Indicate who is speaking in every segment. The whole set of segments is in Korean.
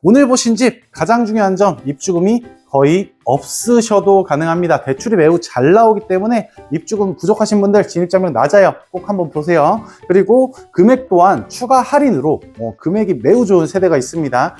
Speaker 1: 오늘 보신 집 가장 중요한 점 입주금이 거의 없으셔도 가능합니다. 대출이 매우 잘 나오기 때문에 입주금 부족하신 분들 진입장벽 낮아요. 꼭 한번 보세요. 그리고 금액 또한 추가 할인으로 어, 금액이 매우 좋은 세대가 있습니다.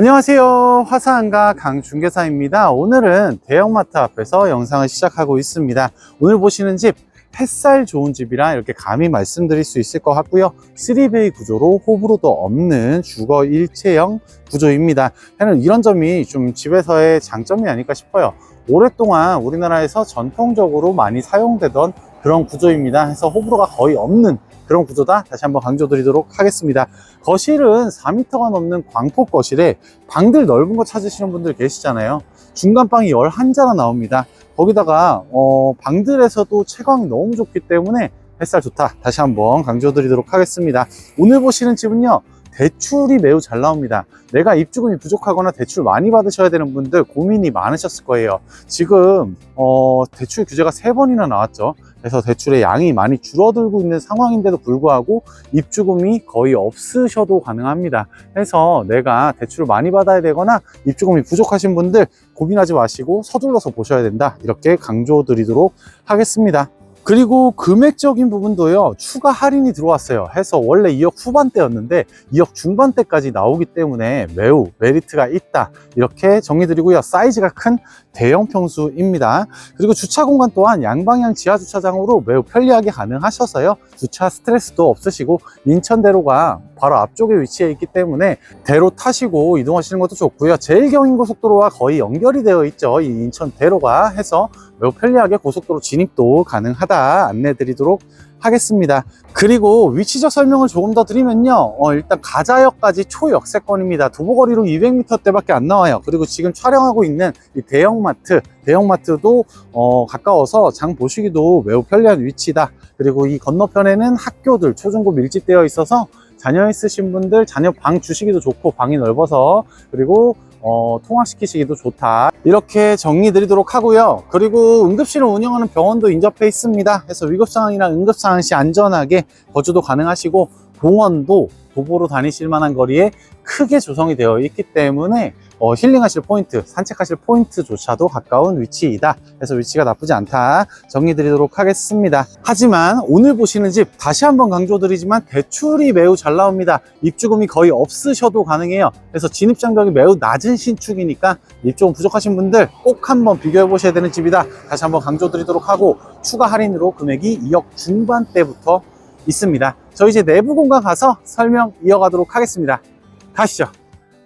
Speaker 1: 안녕하세요. 화사한가 강중개사입니다. 오늘은 대형마트 앞에서 영상을 시작하고 있습니다. 오늘 보시는 집 햇살 좋은 집이라 이렇게 감히 말씀드릴 수 있을 것 같고요. 3베이 구조로 호불호도 없는 주거 일체형 구조입니다. 저는 이런 점이 좀 집에서의 장점이 아닐까 싶어요. 오랫동안 우리나라에서 전통적으로 많이 사용되던 그런 구조입니다. 해서 호불호가 거의 없는 그런 구조다. 다시 한번 강조드리도록 하겠습니다. 거실은 4m가 넘는 광폭 거실에 방들 넓은 거 찾으시는 분들 계시잖아요. 중간 방이 11자나 나옵니다. 거기다가 어, 방들에서도 채광이 너무 좋기 때문에 햇살 좋다. 다시 한번 강조드리도록 하겠습니다. 오늘 보시는 집은요. 대출이 매우 잘 나옵니다. 내가 입주금이 부족하거나 대출 많이 받으셔야 되는 분들 고민이 많으셨을 거예요. 지금 어, 대출 규제가 세 번이나 나왔죠. 그래서 대출의 양이 많이 줄어들고 있는 상황인데도 불구하고 입주금이 거의 없으셔도 가능합니다. 해서 내가 대출을 많이 받아야 되거나 입주금이 부족하신 분들 고민하지 마시고 서둘러서 보셔야 된다. 이렇게 강조드리도록 하겠습니다. 그리고 금액적인 부분도요 추가 할인이 들어왔어요. 해서 원래 2억 후반대였는데 2억 중반대까지 나오기 때문에 매우 메리트가 있다. 이렇게 정리드리고요. 사이즈가 큰 대형 평수입니다. 그리고 주차 공간 또한 양방향 지하 주차장으로 매우 편리하게 가능하셔서요. 주차 스트레스도 없으시고 인천대로가 바로 앞쪽에 위치해 있기 때문에 대로 타시고 이동하시는 것도 좋고요. 제일경인 고속도로와 거의 연결이 되어 있죠. 이 인천대로가 해서 매우 편리하게 고속도로 진입도 가능하다 안내 드리도록 하겠습니다. 그리고 위치적 설명을 조금 더 드리면요. 어, 일단 가자역까지 초역세권입니다. 도보거리로 200m대밖에 안 나와요. 그리고 지금 촬영하고 있는 이 대형마트, 대형마트도 어, 가까워서 장 보시기도 매우 편리한 위치다. 그리고 이 건너편에는 학교들, 초중고 밀집되어 있어서 자녀 있으신 분들 자녀 방 주시기도 좋고 방이 넓어서 그리고 어, 통학시키시기도 좋다. 이렇게 정리 드리도록 하고요. 그리고 응급실을 운영하는 병원도 인접해 있습니다. 그래서 위급상황이나 응급상황 시 안전하게 거주도 가능하시고 공원도 도보로 다니실 만한 거리에 크게 조성이 되어 있기 때문에 어, 힐링하실 포인트, 산책하실 포인트조차도 가까운 위치이다. 그래서 위치가 나쁘지 않다. 정리 드리도록 하겠습니다. 하지만 오늘 보시는 집 다시 한번 강조드리지만 대출이 매우 잘 나옵니다. 입주금이 거의 없으셔도 가능해요. 그래서 진입장벽이 매우 낮은 신축이니까 입주금 부족하신 분들 꼭 한번 비교해 보셔야 되는 집이다. 다시 한번 강조드리도록 하고 추가 할인으로 금액이 2억 중반대부터 있습니다. 저희 이제 내부 공간 가서 설명 이어가도록 하겠습니다. 가시죠.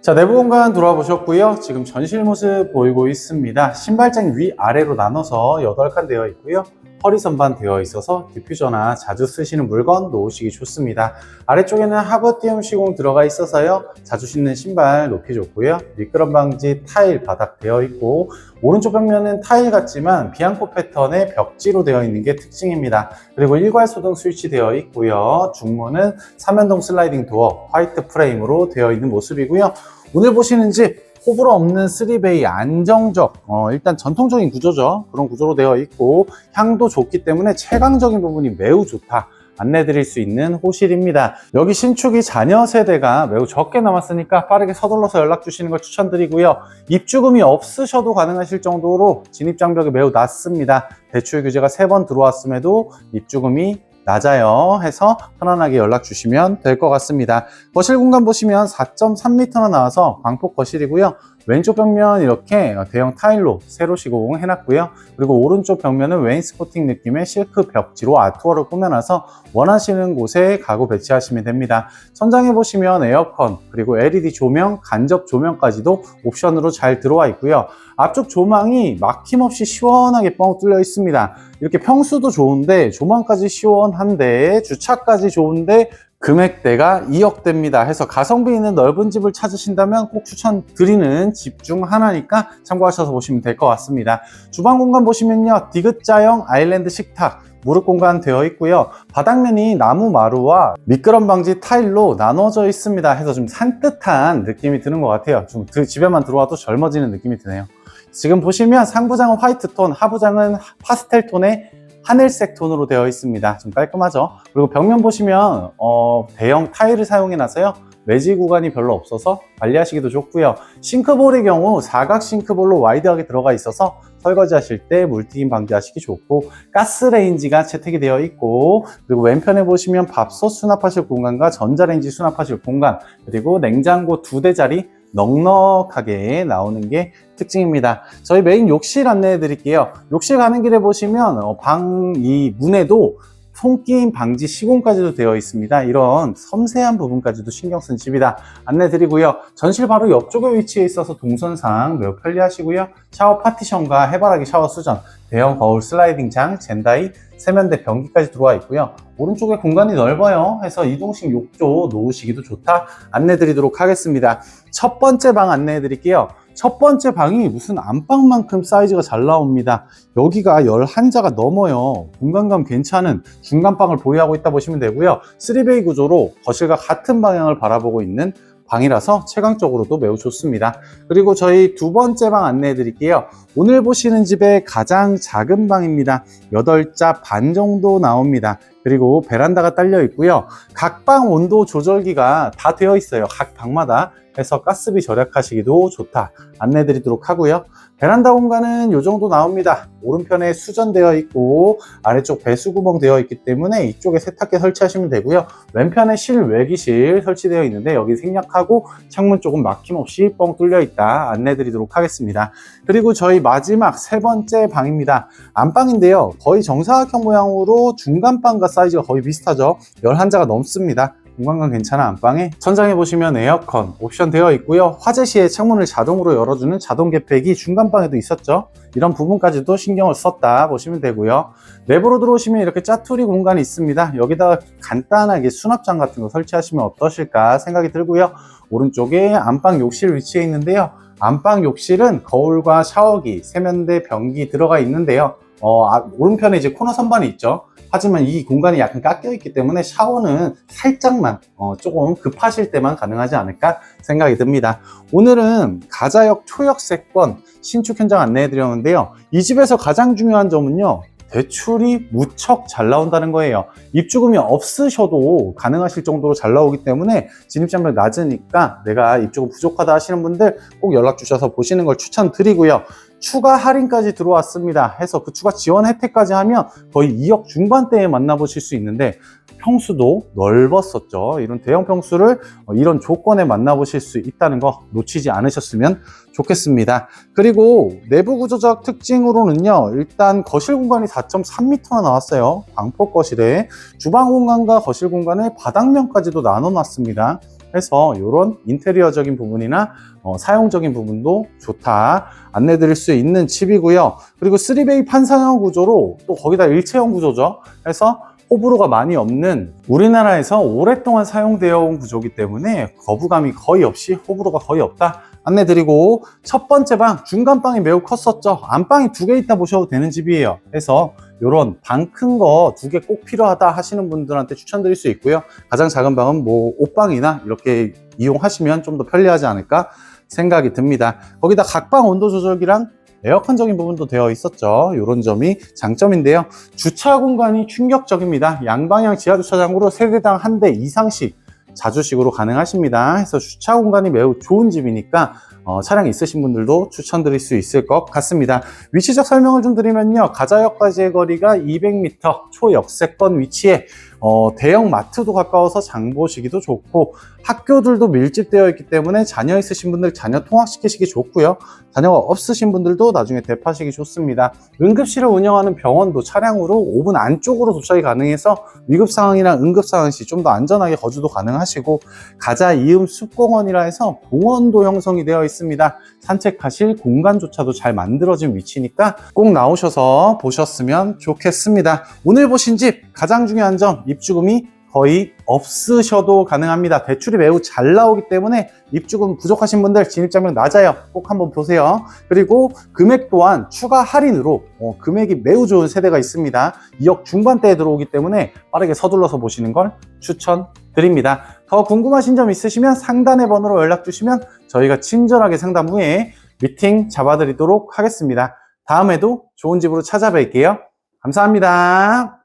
Speaker 1: 자, 내부 공간 들어와 보셨고요. 지금 전실 모습 보이고 있습니다. 신발장이 위아래로 나눠서 8칸 되어 있고요. 허리 선반 되어 있어서 디퓨저나 자주 쓰시는 물건 놓으시기 좋습니다. 아래쪽에는 하버티움 시공 들어가 있어서요. 자주 신는 신발 놓기 좋고요. 미끄럼 방지 타일 바닥 되어 있고 오른쪽 벽면은 타일 같지만 비앙코 패턴의 벽지로 되어 있는 게 특징입니다. 그리고 일괄 소등 스위치 되어 있고요. 중문은 삼연동 슬라이딩 도어 화이트 프레임으로 되어 있는 모습이고요. 오늘 보시는 집 호불호 없는 3베이 안정적 어, 일단 전통적인 구조죠. 그런 구조로 되어 있고 향도 좋기 때문에 체감적인 부분이 매우 좋다. 안내 드릴 수 있는 호실입니다. 여기 신축이 자녀 세대가 매우 적게 남았으니까 빠르게 서둘러서 연락 주시는 걸 추천드리고요. 입주금이 없으셔도 가능하실 정도로 진입장벽이 매우 낮습니다. 대출 규제가 세 번 들어왔음에도 입주금이 낮아요 해서 편안하게 연락 주시면 될 것 같습니다. 거실 공간 보시면 4.3m나 나와서 광폭 거실이고요 왼쪽 벽면 이렇게 대형 타일로 세로 시공 해놨고요. 그리고 오른쪽 벽면은 웨인스코팅 느낌의 실크 벽지로 아트워를 꾸며놔서 원하시는 곳에 가구 배치하시면 됩니다. 천장에 보시면 에어컨 그리고 LED 조명 간접 조명까지도 옵션으로 잘 들어와 있고요. 앞쪽 조망이 막힘없이 시원하게 뻥 뚫려 있습니다. 이렇게 평수도 좋은데 조망까지 시원한데 주차까지 좋은데 금액대가 2억대입니다. 해서 가성비 있는 넓은 집을 찾으신다면 꼭 추천드리는 집 중 하나니까 참고하셔서 보시면 될 것 같습니다. 주방 공간 보시면요. 디귿자형 아일랜드 식탁 무릎 공간 되어 있고요. 바닥면이 나무 마루와 미끄럼 방지 타일로 나눠져 있습니다. 해서 좀 산뜻한 느낌이 드는 것 같아요. 좀그 집에만 들어와도 젊어지는 느낌이 드네요. 지금 보시면 상부장은 화이트 톤, 하부장은 파스텔 톤의 하늘색 톤으로 되어 있습니다. 좀 깔끔하죠? 그리고 벽면 보시면 어, 대형 타일을 사용해 놔서요. 매지 구간이 별로 없어서 관리하시기도 좋고요. 싱크볼의 경우 사각 싱크볼로 와이드하게 들어가 있어서 설거지 하실 때 물튀김 방지하시기 좋고 가스레인지가 채택이 되어 있고 그리고 왼편에 보시면 밥솥 수납하실 공간과 전자레인지 수납하실 공간 그리고 냉장고 두 대짜리 넉넉하게 나오는 게 특징입니다. 저희 메인 욕실 안내해 드릴게요. 욕실 가는 길에 보시면 어, 방이 문에도 손끼임 방지 시공까지도 되어 있습니다. 이런 섬세한 부분까지도 신경 쓴 집이다. 안내 드리고요. 전실 바로 옆쪽에 위치해 있어서 동선상 매우 편리하시고요. 샤워 파티션과 해바라기 샤워 수전, 대형 거울 슬라이딩 장, 젠다이, 세면대 변기까지 들어와 있고요. 오른쪽에 공간이 넓어요. 해서 이동식 욕조 놓으시기도 좋다. 안내 드리도록 하겠습니다. 첫 번째 방 안내해 드릴게요. 첫 번째 방이 무슨 안방만큼 사이즈가 잘 나옵니다. 여기가 11자가 넘어요. 공간감 괜찮은 중간방을 보유하고 있다 보시면 되고요. 3베이 구조로 거실과 같은 방향을 바라보고 있는 방이라서 체감적으로도 매우 좋습니다. 그리고 저희 두 번째 방 안내해 드릴게요. 오늘 보시는 집의 가장 작은 방입니다. 8자 반 정도 나옵니다. 그리고 베란다가 딸려 있고요. 각 방 온도 조절기가 다 되어 있어요. 각 방마다. 해서 가스비 절약하시기도 좋다. 안내 드리도록 하고요. 베란다 공간은 이 정도 나옵니다. 오른편에 수전되어 있고 아래쪽 배수구멍 되어 있기 때문에 이쪽에 세탁기 설치하시면 되고요. 왼편에 실외기실 설치되어 있는데 여기 생략하고 창문 쪽은 막힘없이 뻥 뚫려 있다. 안내 드리도록 하겠습니다. 그리고 저희 마지막 세 번째 방입니다. 안방인데요. 거의 정사각형 모양으로 중간방과 사이즈가 거의 비슷하죠. 11자가 넘습니다. 공간감 괜찮은 안방에 천장에 보시면 에어컨 옵션 되어 있고요. 화재 시에 창문을 자동으로 열어주는 자동 개폐기 중간방에도 있었죠. 이런 부분까지도 신경을 썼다 보시면 되고요. 내부로 들어오시면 이렇게 짜투리 공간이 있습니다. 여기다가 간단하게 수납장 같은 거 설치하시면 어떠실까 생각이 들고요. 오른쪽에 안방 욕실 위치해 있는데요. 안방 욕실은 거울과 샤워기, 세면대, 변기 들어가 있는데요. 어, 아, 오른편에 이제 코너 선반이 있죠. 하지만 이 공간이 약간 깎여 있기 때문에 샤워는 살짝만 어, 조금 급하실 때만 가능하지 않을까 생각이 듭니다. 오늘은 가자역 초역세권 신축 현장 안내해 드렸는데요. 이 집에서 가장 중요한 점은요. 대출이 무척 잘 나온다는 거예요. 입주금이 없으셔도 가능하실 정도로 잘 나오기 때문에 진입장벽 낮으니까 내가 입주금 부족하다 하시는 분들 꼭 연락 주셔서 보시는 걸 추천드리고요. 추가 할인까지 들어왔습니다. 해서 그 추가 지원 혜택까지 하면 거의 2억 중반대에 만나보실 수 있는데 평수도 넓었었죠. 이런 대형 평수를 이런 조건에 만나보실 수 있다는 거 놓치지 않으셨으면 좋겠습니다. 그리고 내부 구조적 특징으로는요. 일단 거실 공간이 4.3m나 나왔어요. 방폭 거실에 주방 공간과 거실 공간을 바닥면까지도 나눠 놨습니다. 해서 이런 인테리어적인 부분이나 어, 사용적인 부분도 좋다. 안내 드릴 수 있는 집이고요. 그리고 3베이 판상형 구조로 또 거기다 일체형 구조죠. 해서 호불호가 많이 없는 우리나라에서 오랫동안 사용되어 온 구조이기 때문에 거부감이 거의 없이 호불호가 거의 없다 안내 드리고 첫 번째 방 중간방이 매우 컸었죠 안방이 두 개 있다 보셔도 되는 집이에요 그래서 이런 방 큰 거 두 개 꼭 필요하다 하시는 분들한테 추천드릴 수 있고요 가장 작은 방은 뭐 옷방이나 이렇게 이용하시면 좀 더 편리하지 않을까 생각이 듭니다 거기다 각방 온도 조절기랑 에어컨적인 부분도 되어 있었죠. 이런 점이 장점인데요. 주차 공간이 충격적입니다. 양방향 지하 주차장으로 세대당 한 대 이상씩 자주식으로 가능하십니다. 해서 주차 공간이 매우 좋은 집이니까 어, 차량 있으신 분들도 추천드릴 수 있을 것 같습니다. 위치적 설명을 좀 드리면요. 가자역까지의 거리가 200m 초역세권 위치에 어, 대형 마트도 가까워서 장 보시기도 좋고 학교들도 밀집되어 있기 때문에 자녀 있으신 분들 자녀 통학시키시기 좋고요. 자녀가 없으신 분들도 나중에 대파시기 좋습니다. 응급실을 운영하는 병원도 차량으로 5분 안쪽으로 도착이 가능해서 위급 상황이나 응급 상황 시 좀 더 안전하게 거주도 가능하시고 가자 이음 숲공원이라 해서 공원도 형성이 되어 있습니다. 산책하실 공간조차도 잘 만들어진 위치니까 꼭 나오셔서 보셨으면 좋겠습니다. 오늘 보신 집 가장 중요한 점 입주금이 거의 없으셔도 가능합니다. 대출이 매우 잘 나오기 때문에 입주금 부족하신 분들 진입장벽 낮아요. 꼭 한번 보세요. 그리고 금액 또한 추가 할인으로 어, 금액이 매우 좋은 세대가 있습니다. 2억 중반대에 들어오기 때문에 빠르게 서둘러서 보시는 걸 추천드립니다. 더 궁금하신 점 있으시면 상단의 번호로 연락 주시면 저희가 친절하게 상담 후에 미팅 잡아드리도록 하겠습니다. 다음에도 좋은 집으로 찾아뵐게요. 감사합니다.